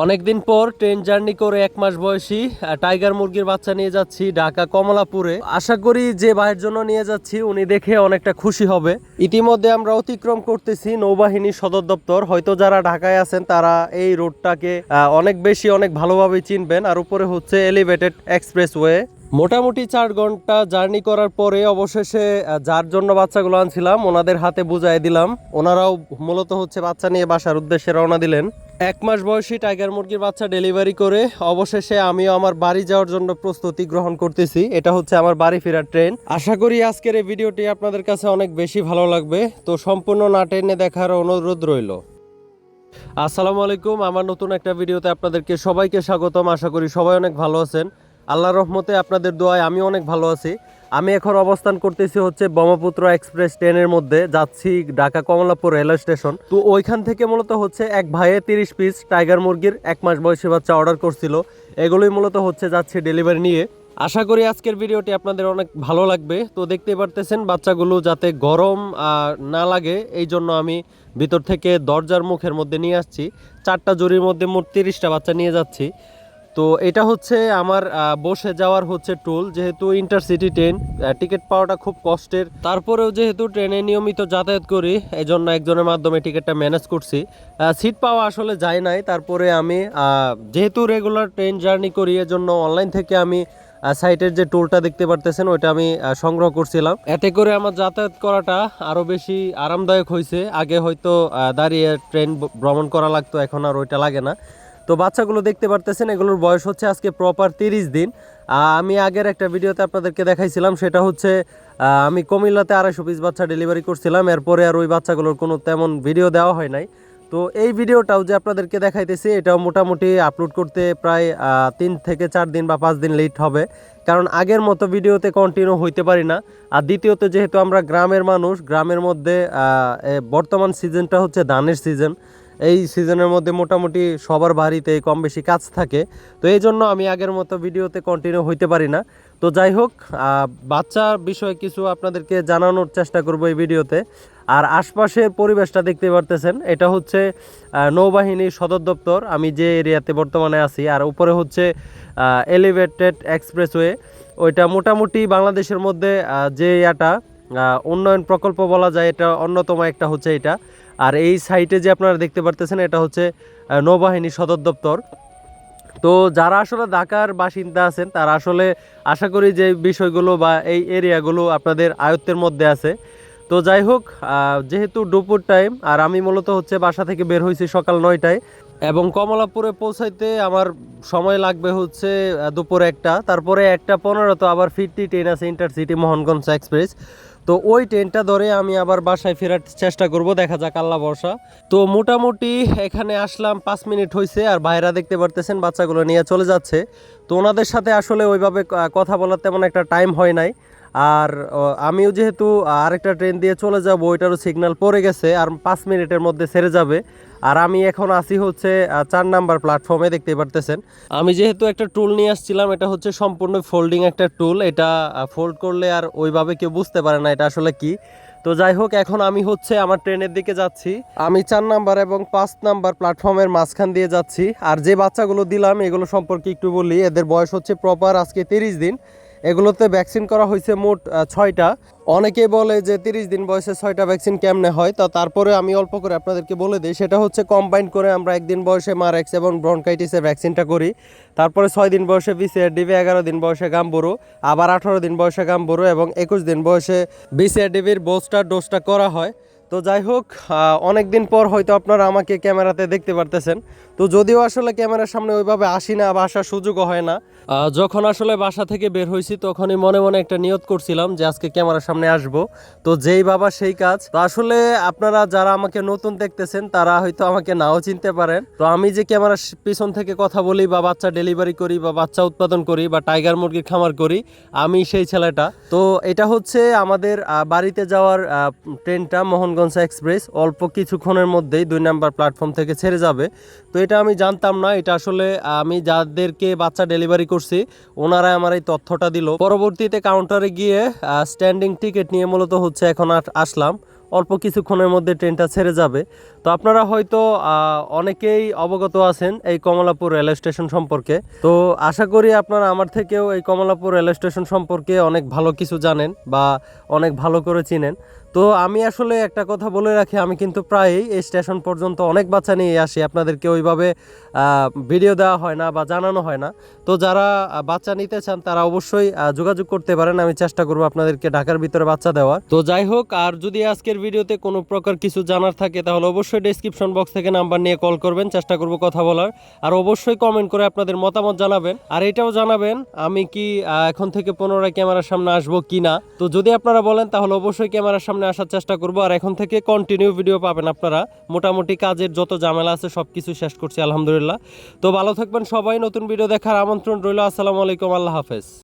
অনেকদিন পর train journey করে এক মাস বয়সী টাইগার মুরগির বাচ্চা নিয়ে যাচ্ছি ঢাকা কমলাপুরে। আশা করি যে ভাইয়ের জন্য নিয়ে যাচ্ছি, উনি দেখে অনেকটা খুশি হবে। ইতিমধ্যে আমরা অতিক্রম করতেছি নৌবাহিনী সদর দপ্তর। হয়তো যারা ঢাকায় আছেন, তারা এই রোডটাকে অনেক বেশি, অনেক ভালোভাবে চিনবেন। আর উপরে হচ্ছে এলিভেটেড এক্সপ্রেসওয়ে মোটামুটি চার ঘণ্টা জার্নি করার পরে অবশেষে যার জন্য বাচ্চাগুলো আনছিলাম, ওনাদের হাতে বুঝাই দিলাম। ওনারাও মূলত হচ্ছে বাচ্চা নিয়ে বাসার উদ্দেশ্যে রওনা দিলেন। এক মাস বয়সী টাইগার মুরগির বাচ্চা ডেলিভারি করে অবশেষে আমিও আমার বাড়ি যাওয়ার জন্য প্রস্তুতি গ্রহণ করতেছি। এটা হচ্ছে আমার বাড়ি ফেরার ট্রেন। আশা করি আজকের এই ভিডিওটি আপনাদের কাছে অনেক বেশি ভালো লাগবে। তো সম্পূর্ণ না টেনে দেখার অনুরোধ রইল। আসসালামু আলাইকুম। আমার নতুন একটা ভিডিওতে আপনাদেরকে সবাইকে স্বাগতম। আশা করি সবাই অনেক ভালো আছেন। আল্লাহ রহমতে আপনাদের দোয়ায় আমি অনেক ভালো আছি। আমি এখন অবস্থান করতেছি হচ্ছে ব্রহ্মপুত্র এক্সপ্রেস ট্রেনের মধ্যে, যাচ্ছি ঢাকা কমলাপুর রেলওয়ে স্টেশন। তো ওইখান থেকে মূলত হচ্ছে এক ভাইয়ে তিরিশ পিস টাইগার মুরগির এক মাস বয়সী বাচ্চা অর্ডার করছিল। এগুলোই মূলত হচ্ছে যাচ্ছে ডেলিভারি নিয়ে। আশা করি আজকের ভিডিওটি আপনাদের অনেক ভালো লাগবে। তো দেখতে পারতেছেন বাচ্চাগুলো যাতে গরম না লাগে, এই জন্য আমি ভিতর থেকে দরজার মুখের মধ্যে নিয়ে আসছি। চারটা জরির মধ্যে মোট তিরিশটা বাচ্চা নিয়ে যাচ্ছি। তো এটা হচ্ছে আমার বসে যাওয়ার হচ্ছে টুল যেহেতু ইন্টারসিটি ট্রেন টিকিট পাওয়াটা খুব কষ্টের। তারপরেও যেহেতু ট্রেনে নিয়মিত যাতায়াত করি এই জন্য একজনের মাধ্যমে টিকিটটা ম্যানেজ করছি। সিট পাওয়া আসলে যায় নাই, তারপরে আমি যেহেতু রেগুলার ট্রেন জার্নি করি, এজন্য অনলাইন থেকে আমি সাইটের যে টুলটা দেখতে পারতেছেন, ওইটা আমি সংগ্রহ করছিলাম। এতে করে আমার যাতায়াত করাটা আরও বেশি আরামদায়ক হয়েছে আগে হয়তো দাঁড়িয়ে ট্রেন ভ্রমণ করা লাগতো, এখন আর ওইটা লাগে না। তো বাচ্চাগুলো দেখতে পারতেছেন, এগুলোর বয়স হচ্ছে আজকে প্রপার তিরিশ দিন। আমি আগের একটা ভিডিওতে আপনাদেরকে দেখাইছিলাম, সেটা হচ্ছে আমি কুমিল্লাতে আড়াইশো পিস বাচ্চা ডেলিভারি করছিলাম, এরপরে আর ওই বাচ্চাগুলোর কোনো তেমন ভিডিও দেওয়া হয় নাই। তো এই ভিডিওটাও যে আপনাদেরকে দেখাইতেছি, এটাও মোটামুটি আপলোড করতে প্রায় তিন থেকে চার দিন বা পাঁচ দিন লেট হবে। কারণ আগের মতো ভিডিওতে কন্টিনিউ হইতে পারি না। আর দ্বিতীয়ত, যেহেতু আমরা গ্রামের মানুষ, গ্রামের মধ্যে বর্তমান সিজনটা হচ্ছে ধানের সিজন এই সিজনের মধ্যে মোটামুটি সবার বাড়িতে কম বেশি কাজ থাকে। তো এই জন্য আমি আগের মতো ভিডিওতে কন্টিনিউ হইতে পারি না। তো যাই হোক বাচ্চার বিষয়ে কিছু আপনাদেরকে জানানোর চেষ্টা করব এই ভিডিওতে। আর আশপাশের পরিবেশটা দেখতে পারতেছেন, এটা হচ্ছে নৌবাহিনীর সদর দপ্তর। আমি যে এরিয়াতে বর্তমানে আছি, আর উপরে হচ্ছে এলিভেটেড এক্সপ্রেসওয়ে ওইটা মোটামুটি বাংলাদেশের মধ্যে যে এটা উন্নয়ন প্রকল্প বলা যায়, এটা অন্যতম একটা হচ্ছে এটা। আর এই সাইটে যে আপনারা দেখতে পারতেছেন, এটা হচ্ছে নৌবাহিনী সদর দপ্তর। তো যারা আসলে ঢাকার বাসিন্দা আছেন, তারা আসলে আশা করি যে বিষয়গুলো বা এই এরিয়াগুলো আপনাদের আয়ত্তের মধ্যে আছে। তো যাই হোক যেহেতু দুপুর টাইম আর আমি মূলত হচ্ছে বাসা থেকে বের হয়েছি সকাল নয়টায় এবং কমলাপুরে পৌঁছাইতে আমার সময় লাগবে হচ্ছে দুপুর একটা। তারপরে একটা পনেরো তো আবার ফিরতি ট্রেন আছে ইন্টারসিটি মোহনগঞ্জ এক্সপ্রেস তো ওই ট্রেনটা ধরে আমি আবার বাসায় ফেরার চেষ্টা করব, দেখা যাক, আল্লাহ বর্ষা তো মোটামুটি এখানে আসলাম, পাঁচ মিনিট হয়েছে আর বাইরা দেখতে পারতেছেন, বাচ্চাগুলো নিয়ে চলে যাচ্ছে। তো ওনাদের সাথে আসলে ওইভাবে কথা বলার তেমন একটা টাইম হয় নাই। আর আমিও যেহেতু আরেকটা ট্রেন দিয়ে চলে যাব, ওইটারও সিগন্যাল পড়ে গেছে, আর পাঁচ মিনিটের মধ্যে ছেড়ে যাবে। আর আমি এখন আসি হচ্ছে চার নাম্বার প্ল্যাটফর্মে দেখতে পারতেছেন। আমি যেহেতু একটা টুল নিয়ে আসছিলাম, এটা হচ্ছে সম্পূর্ণ ফোল্ডিং একটা টুল এটা ফোল্ড করলে আর ওইভাবে কেউ বুঝতে পারে না এটা আসলে কি। তো যাই হোক, এখন আমি হচ্ছে আমার ট্রেনের দিকে যাচ্ছি। আমি চার নাম্বার এবং পাঁচ নাম্বার প্ল্যাটফর্মের মাঝখান দিয়ে যাচ্ছি। আর যে বাচ্চাগুলো দিলাম, এগুলো সম্পর্কে একটু বলি, এদের বয়স হচ্ছে প্রপার আজকে তিরিশ দিন। এগুলোতে ভ্যাকসিন করা হয়েছে মোট ছয়টা। অনেকে বলে যে তিরিশ দিন বয়সে ছয়টা ভ্যাকসিন কেমনে হয়, তা তারপরে আমি অল্প করে আপনাদেরকে বলে দিই। সেটা হচ্ছে কম্বাইন করে আমরা একদিন বয়সে মারেক্স এবং ব্রনকাইটিসের ভ্যাকসিনটা করি। তারপরে ছয় দিন বয়সে বিসিআর ডিবি এগারো দিন বয়সে গাম্বুরু, আবার আঠারো দিন বয়সে গাম্বুরু এবং একুশ দিন বয়সে বিসিআর ডিবির বোস্টার ডোজটা করা হয়। তো যাই হোক অনেক দিন পর হয়তো আপনারা আমাকে ক্যামেরাতে দেখতে পারতেছেন। তো যদিও আসলে ক্যামেরার সামনে ওইভাবে আসি না বা আসার সুযোগও হয় না। যখন আসলে বাসা থেকে বের হয়েছি তখনই মনে মনে একটা নিয়ত করছিলাম যে আজকে ক্যামেরার সামনে আসব। তো যেই বাবা সেই কাজ। তো আসলে আপনারা যারা আমাকে নতুন দেখতেছেন, তারা হয়তো আমাকে নাও চিনতে পারেন। তো আমি যে ক্যামেরার পিছন থেকে কথা বলি বা বাচ্চা ডেলিভারি করি বা বাচ্চা উৎপাদন করি বা টাইগার মুরগির খামার করি, আমি সেই ছেলেটা। তো এটা হচ্ছে আমাদের বাড়িতে যাওয়ার ট্রেনটা মোহনগঞ্জ এক্সপ্রেস। অল্প কিছুক্ষণের মধ্যেই দুই নাম্বার প্ল্যাটফর্ম থেকে ছেড়ে যাবে। তো এটা আমি জানতাম না, এটা আসলে আমি যাদেরকে বাচ্চা ডেলিভারি করছি ওনারা আমার এই তথ্যটা দিল। পরবর্তীতে কাউন্টারে গিয়ে স্ট্যান্ডিং টিকিট নিয়ে মূলত হচ্ছে এখন আসলাম। অল্প কিছুক্ষণের মধ্যে ট্রেনটা ছেড়ে যাবে। তো আপনারা হয়তো অনেকেই অবগত আছেন এই কমলাপুর রেল স্টেশন সম্পর্কে। তো আশা করি আপনারা আমার থেকেও এই কমলাপুর রেল স্টেশন সম্পর্কে অনেক ভালো কিছু জানেন বা অনেক ভালো করে চিনেন। তো আমি আসলে একটা কথা বলে রাখি, আমি কিন্তু প্রায়ই এই স্টেশন পর্যন্ত অনেক বাচ্চা নিয়ে আসি। আপনাদেরকে ওইভাবে ভিডিও দেওয়া হয় না বা জানানো হয় না। তো যারা বাচ্চা নিতে চান, তারা অবশ্যই যোগাযোগ করতে পারেন। আমি চেষ্টা করব আপনাদেরকে ঢাকার ভিতরে বাচ্চা দেওয়ার। তো যাই হোক, আর যদি আজকের ভিডিওতে কোনো প্রকার কিছু জানার থাকে, তাহলে অবশ্যই ডেসক্রিপশন বক্স থেকে নাম্বার নিয়ে কল করবেন। চেষ্টা করব কথা বলার। আর অবশ্যই কমেন্ট করে আপনাদের মতামত জানাবেন। আর এটাও জানাবেন, আমি কি এখন থেকে পুনরায় ক্যামেরার সামনে আসব কি না তো যদি আপনারা বলেন, তাহলে অবশ্যই ক্যামেরার সামনে আসার চেষ্টা করব। আর এখন থেকে কন্টিনিউ ভিডিও পাবেন আপনারা। মোটামুটি কাজের যত ঝামেলা আছে সব কিছু শেষ করছি, আলহামদুলিল্লাহ। তো ভালো থাকবেন সবাই, নতুন ভিডিও দেখার আমন্ত্রণ রইল। আসসালামু আলাইকুম, আল্লাহ হাফেজ।